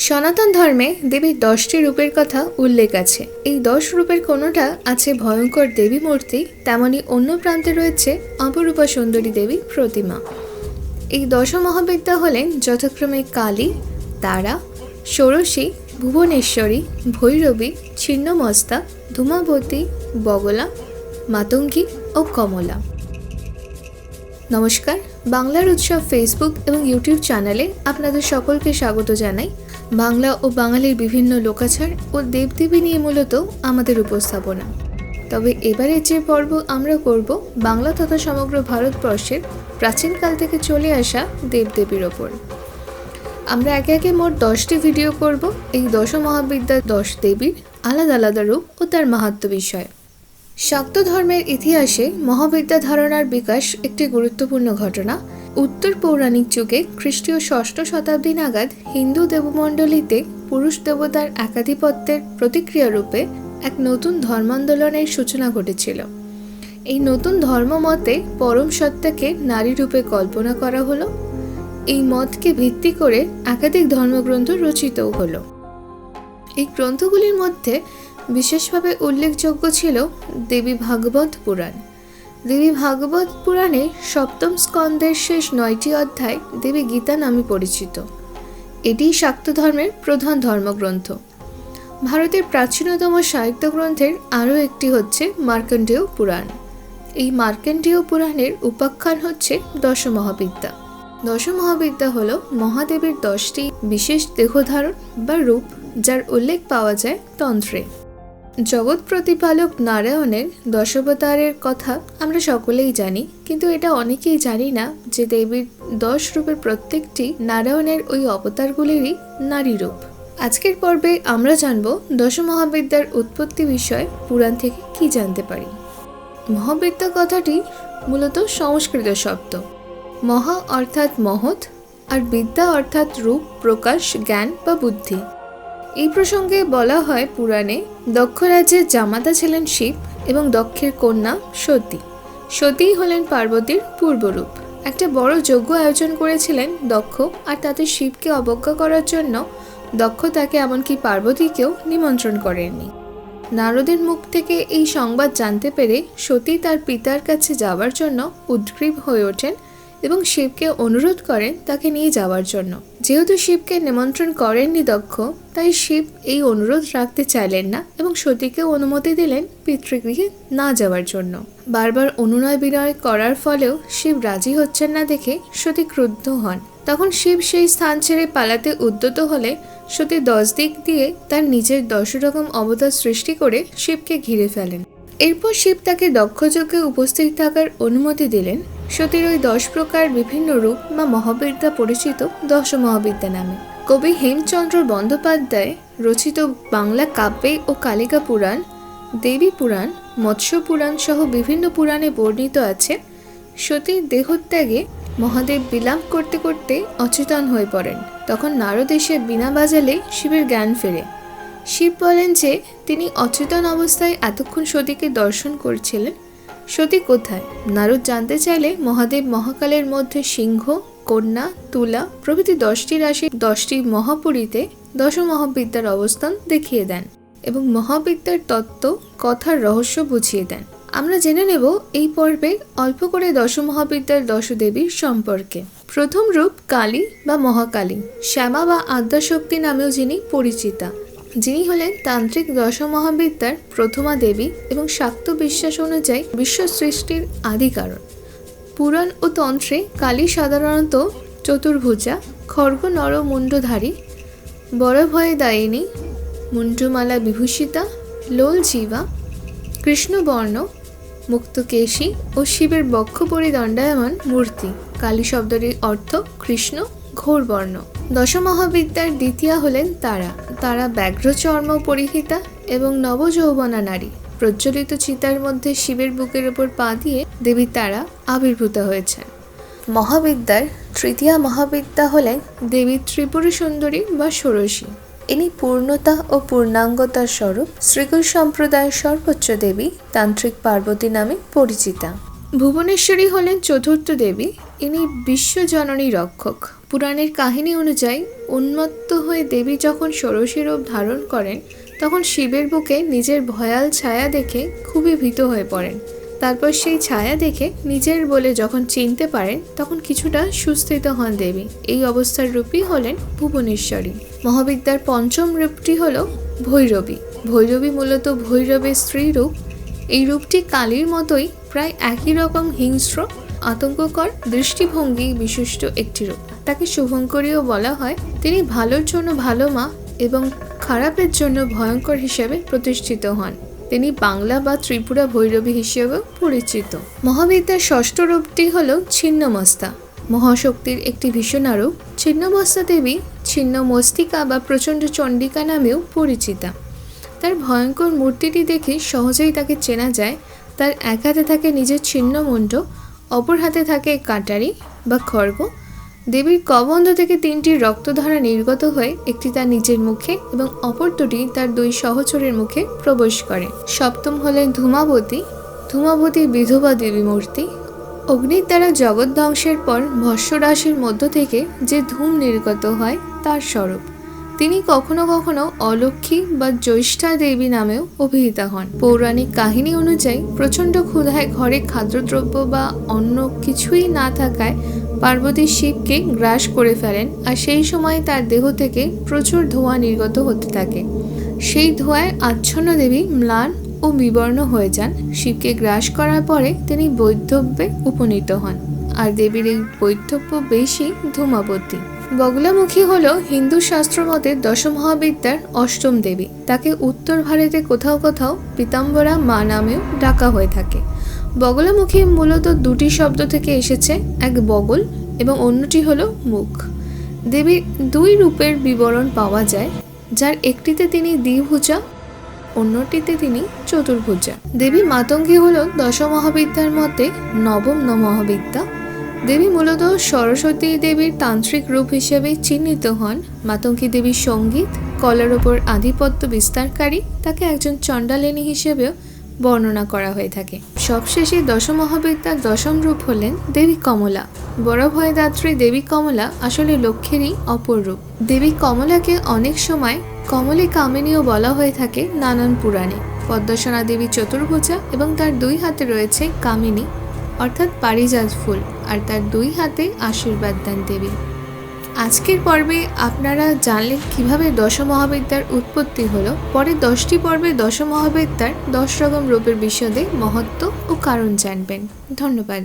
সনাতন ধর্মে দেবীর দশটি রূপের কথা উল্লেখ আছে। এই দশ রূপের কোনোটা আছে ভয়ঙ্কর দেবী মূর্তি, তেমনি অন্য প্রান্তে রয়েছে অপরূপা সুন্দরী দেবী প্রতিমা। এই দশ মহাবিদ্যা হলেন যথাক্রমে কালী, তারা, ষোড়শী, ভুবনেশ্বরী, ভৈরবী, ছিন্নমস্তা, ধূমাবতী, বগলা, মাতঙ্গী ও কমলা। নমস্কার। বাংলার উৎসব ফেসবুক এবং ইউটিউব চ্যানেলে আপনাদের সকলকে স্বাগত জানাই। বাংলা ও বাঙালির বিভিন্ন লোকাচার ও দেবদেবী নিয়ে মূলত আমাদের উপস্থাপনা। তবে এবারে যে পর্ব আমরা করব, বাংলা তথা সমগ্র ভারতবর্ষের প্রাচীনকাল থেকে চলে আসা দেবদেবীর ওপর। আমরা একে একে মোট দশটি ভিডিও করব। এই দশ মহাবিদ্যার দশ দেবীর আলাদা আলাদা রূপ ও তার মাহাত্ম বিষয়। শাক্ত ধর্মের ইতিহাসে মহাবিদ্যা ধারণার বিকাশ একটি গুরুত্বপূর্ণ ঘটনা। উত্তর পৌরাণিক যুগে খ্রিস্টীয় ষষ্ঠ শতাব্দী নাগাদ হিন্দু দেবমণ্ডলীতে পুরুষ দেবতার একাধিপত্যের প্রতিক্রিয়া রূপে এক নতুন ধর্মান্দোলনের সূচনা ঘটেছিল। এই নতুন ধর্মমতে পরম সত্তাকে নারী রূপে কল্পনা করা হলো। এই মতকে ভিত্তি করে একাধিক ধর্মগ্রন্থ রচিতও হলো। এই গ্রন্থগুলির মধ্যে বিশেষভাবে উল্লেখযোগ্য ছিল দেবী ভাগবত পুরাণ। দেবী ভাগবত পুরাণে সপ্তম স্কন্দের শেষ নয়টি অধ্যায় দেবী গীতা নামে পরিচিত। এটি শাক্ত ধর্মের প্রধান ধর্মগ্রন্থ। ভারতের প্রাচীনতম সাহিত্য গ্রন্থের আরও একটি হচ্ছে মার্কণ্ডেয় পুরাণ। এই মার্কণ্ডেয় পুরাণের উপাখ্যান হচ্ছে দশমহাবিদ্যা। দশমহাবিদ্যা হল মহাদেবের দশটি বিশেষ দেহধারণ বা রূপ যার উল্লেখ পাওয়া যায় তন্ত্রে। জগৎ প্রতিপালক নারায়ণের দশাবতারের কথা আমরা সকলেই জানি, কিন্তু এটা অনেকেই জানি না যে দেবীর দশ রূপের প্রত্যেকটি নারায়ণের ওই অবতারগুলিরই নারী রূপ। আজকের পর্বে আমরা জানব দশমহাবিদ্যার উৎপত্তি বিষয়ে পুরাণ থেকে কি জানতে পারি। মহাবিদ্যা কথাটি মূলত সংস্কৃত শব্দ। মহা অর্থাৎ মহৎ আর বিদ্যা অর্থাৎ রূপ, প্রকাশ, জ্ঞান বা বুদ্ধি। এই প্রসঙ্গে বলা হয় পুরাণে দক্ষ রাজ্যের জামাতা ছিলেন শিব এবং দক্ষের কন্যা সতী। সতীই হলেন পার্বতীর পূর্বরূপ। একটা বড় যজ্ঞ আয়োজন করেছিলেন দক্ষ আর তাতে শিবকে অবজ্ঞা করার জন্য দক্ষ তাকে এমনকি পার্বতীকেও নিমন্ত্রণ করেননি। নারদের মুখ থেকে এই সংবাদ জানতে পেরে সতী তার পিতার কাছে যাওয়ার জন্য উদ্গ্রীব হয়ে ওঠেন এবং শিবকে অনুরোধ করেন তাকে নিয়ে যাওয়ার জন্য। যেহেতু শিবকে নিমন্ত্রণ করেননি দক্ষ, তাই শিব এই অনুরোধ রাখতে চাইলেন না এবং সতীকে অনুমতি দিলেন পিতৃগৃহে না যাওয়ার জন্য। বারবার অনুনয় বিনয় করার ফলেও শিব রাজি হচ্ছেন না দেখে সতী ক্রুদ্ধ হন। তখন শিব সেই স্থান ছেড়ে পালাতে উদ্যত হলে সতী দশ দিক দিয়ে তার নিজের দশ রকম অবতার সৃষ্টি করে শিবকে ঘিরে ফেলেন। এরপর শিব তাকে দক্ষযজ্ঞে উপস্থিত থাকার অনুমতি দিলেন সতীর ওই দশ প্রকার বিভিন্ন রূপ বা মহাবিদ্যা পরিচিত দশ মহাবিদ্যা নামে। কবি হেমচন্দ্র বন্দ্যোপাধ্যায় রচিত বাংলা কাব্যে ও কালিকা পুরাণ, দেবী পুরাণ, মৎস্য পুরাণ সহ বিভিন্ন পুরাণে বর্ণিত আছে। সতীর দেহত্যাগে মহাদেব বিলাপ করতে করতে অচেতন হয়ে পড়েন। তখন নারদ এসে বিনা বাজালে শিবের জ্ঞান ফেরে। শিব বলেন যে, তিনি অচেতন অবস্থায় এতক্ষণ সতীকে দর্শন করছিলেন সতী কোথায়? নারদ জানতে চাইলে মহাদেব মহাকালের মধ্যে সিংহ, কন্যা, তুলা প্রভৃতি দশটি রাশি, দশটি মহাপুরীতে দশ মহাবিদ্যার অবস্থান দেখিয়ে দেন এবং মহাবিদ্যার তত্ত্ব, কথার রহস্য বুঝিয়ে দেন। আমরা জেনে নেব এই পর্বে অল্প করে দশ মহাবিদ্যার দশদেবীর সম্পর্কে। প্রথম রূপ কালী বা মহাকালী। শ্যামা বা আদ্যাশক্তি নামেও যিনি পরিচিতা। যিনি হলেন তান্ত্রিক দশ মহাবিদ্যার প্রথমা দেবী এবং শাক্ত বিশ্বাস অনুযায়ী বিশ্ব সৃষ্টির আদি কারণ পুরাণ ও তন্ত্রে কালী সাধারণত চতুর্ভুজা, খর্গ নর মুন্ডধারী বড় ভয়ে দায়িনী মুন্ডমালা বিভূষিতা, লোল জীবা, কৃষ্ণবর্ণ, মুক্তকেশী ও শিবের বক্ষ পরিদণ্ডায়মান মূর্তি। কালী শব্দটির অর্থ কৃষ্ণ ঘোর বর্ণ দশমহাবিদ্যার দ্বিতীয়া হলেন তারা। তারা ব্যাঘ্রচর্ম পরিহিতা এবং নবযৌবনা নারী। প্রজ্বলিত চিতার মধ্যে শিবের বুকের ওপর পা দিয়ে দেবী তারা আবির্ভূত হয়েছেন। মহাবিদ্যার তৃতীয়া মহাবিদ্যা হলেন দেবী ত্রিপুরী সুন্দরী বা ষোড়শী। ইনি পূর্ণতা ও পূর্ণাঙ্গতার স্বরূপ শ্রীকুল সম্প্রদায়ের সর্বোচ্চ দেবী, তান্ত্রিক পার্বতী নামে পরিচিতা। ভুবনেশ্বরী হলেন চতুর্থ দেবী ইনি বিশ্বজননী রক্ষক। পুরাণের কাহিনী অনুযায়ী উন্মত্ত হয়ে দেবী যখন ষোড়শী রূপ ধারণ করেন, তখন শিবের বুকে নিজের ভয়াল ছায়া দেখে খুবই ভীত হয়ে পড়েন। তারপর সেই ছায়া দেখে নিজের বলে যখন চিনতে পারেন, তখন কিছুটা সুস্থিত হন দেবী। এই অবস্থার রূপই হলেন ভুবনেশ্বরী। মহাবিদ্যার পঞ্চম রূপটি হল ভৈরবী। ভৈরবী মূলত ভৈরবের স্ত্রী রূপ এই রূপটি কালীর মতোই প্রায় একই রকম হিংস্র আতঙ্ককর দৃষ্টিভঙ্গি বিশিষ্ট একটি রূপ তাকে শুভঙ্করীও বলা হয়। তিনি ভালোর জন্য ভালো মা এবং খারাপের জন্য ভয়ঙ্কর হিসেবে প্রতিষ্ঠিত হন। তিনি বাংলা বা ত্রিপুরা ভৈরবী হিসেবেও পরিচিত। মহাবিদ্যার ষষ্ঠ রূপটি হল ছিন্নমস্তা। মহাশক্তির একটি ভীষণা রূপ ছিন্নমস্তা দেবী ছিন্ন মস্তিকা বা প্রচণ্ড চণ্ডিকা নামেও পরিচিতা। তার ভয়ঙ্কর মূর্তিটি দেখে সহজেই তাকে চেনা যায়। তার এক হাতে থাকে নিজের ছিন্নমণ্ড অপর হাতে থাকে কাটারি বা খর্গ দেবীর কবন্ধ থেকে তিনটি রক্তধারা নির্গত হয়ে একটি তার নিজের মুখে এবং অপর দুটি তার দুই সহচরের মুখে প্রবেশ করে। সপ্তম হলেন ধূমাবতী। ধূমাবতী বিধবা দেবী মূর্তি। অগ্নির দ্বারা জগৎ ধ্বংসের পর ভস্যরাশির মধ্য থেকে যে ধূম নির্গত হয় তার স্বরূপ। তিনি কখনো কখনো অলক্ষ্মী বা জ্যৈষ্ঠা দেবী নামেও অভিহিতা হন। পৌরাণিক কাহিনী অনুযায়ী প্রচণ্ড ক্ষুধায় ঘরে খাদ্যদ্রব্য বা অন্য কিছুই না থাকায় পার্বতী শিবকে গ্রাস করে ফেলেন আর সেই সময় তার দেহ থেকে প্রচুর ধোঁয়া নির্গত হতে থাকে। সেই ধোঁয়ায় আচ্ছন্ন দেবী ম্লান ও বিবর্ণ হয়ে যান। শিবকে গ্রাস করার পরে তিনি বৈধব্যে উপনীত হন। আর দেবীর এই বৈধব্য বেশি ধূমাবতী। বগলামুখী হল হিন্দু শাস্ত্র মতে দশমহাবিদ্যার অষ্টম দেবী। তাকে উত্তর ভারতে কোথাও কোথাও পীতাম্বরা মা নামেও ডাকা হয়ে থাকে। বগলামুখী মূলত দুটি শব্দ থেকে এসেছে, এক বগল এবং অন্যটি হলো মুখ। দেবীর দুই রূপের বিবরণ পাওয়া যায়, যার একটিতে তিনি দ্বিভুজা, অন্যটিতে তিনি চতুর্ভুজা। দেবী মাতঙ্গী হল দশমহাবিদ্যার মতে নবম মহাবিদ্যা দেবী মূলত সরস্বতী দেবীর তান্ত্রিক রূপ হিসেবে চিহ্নিত হন। মাতঙ্গী দেবীর সংগীত, কলার ওপর আধিপত্য বিস্তারকারী, তাকে একজন চণ্ডালিনী হিসেবেও বর্ণনা করা হয়ে থাকে। সবশেষে দশমহাবিদ্যার দশম রূপ হলেন দেবী কমলা। বড় ভয়দাত্রী দেবী কমলা আসলে লক্ষ্মীরই অপর রূপ। দেবী কমলাকে অনেক সময় কমলী কামিনীও বলা হয়ে থাকে নানান পুরাণে। পদ্মসনা দেবী চতুর্ভুজা এবং তার দুই হাতে রয়েছে কামিনী, অর্থাৎ পারিজাত ফুল। আর তার দুই হাতে আশীর্বাদ দেন দেবী। আজকের পর্বে আপনারা জানলেন কীভাবে দশমহাবিদ্যার উৎপত্তি হলো। পরে দশটি পর্বে দশমহাবিদ্যার দশ রকম রূপের বিশদে মহত্ব ও কারণ জানবেন। ধন্যবাদ।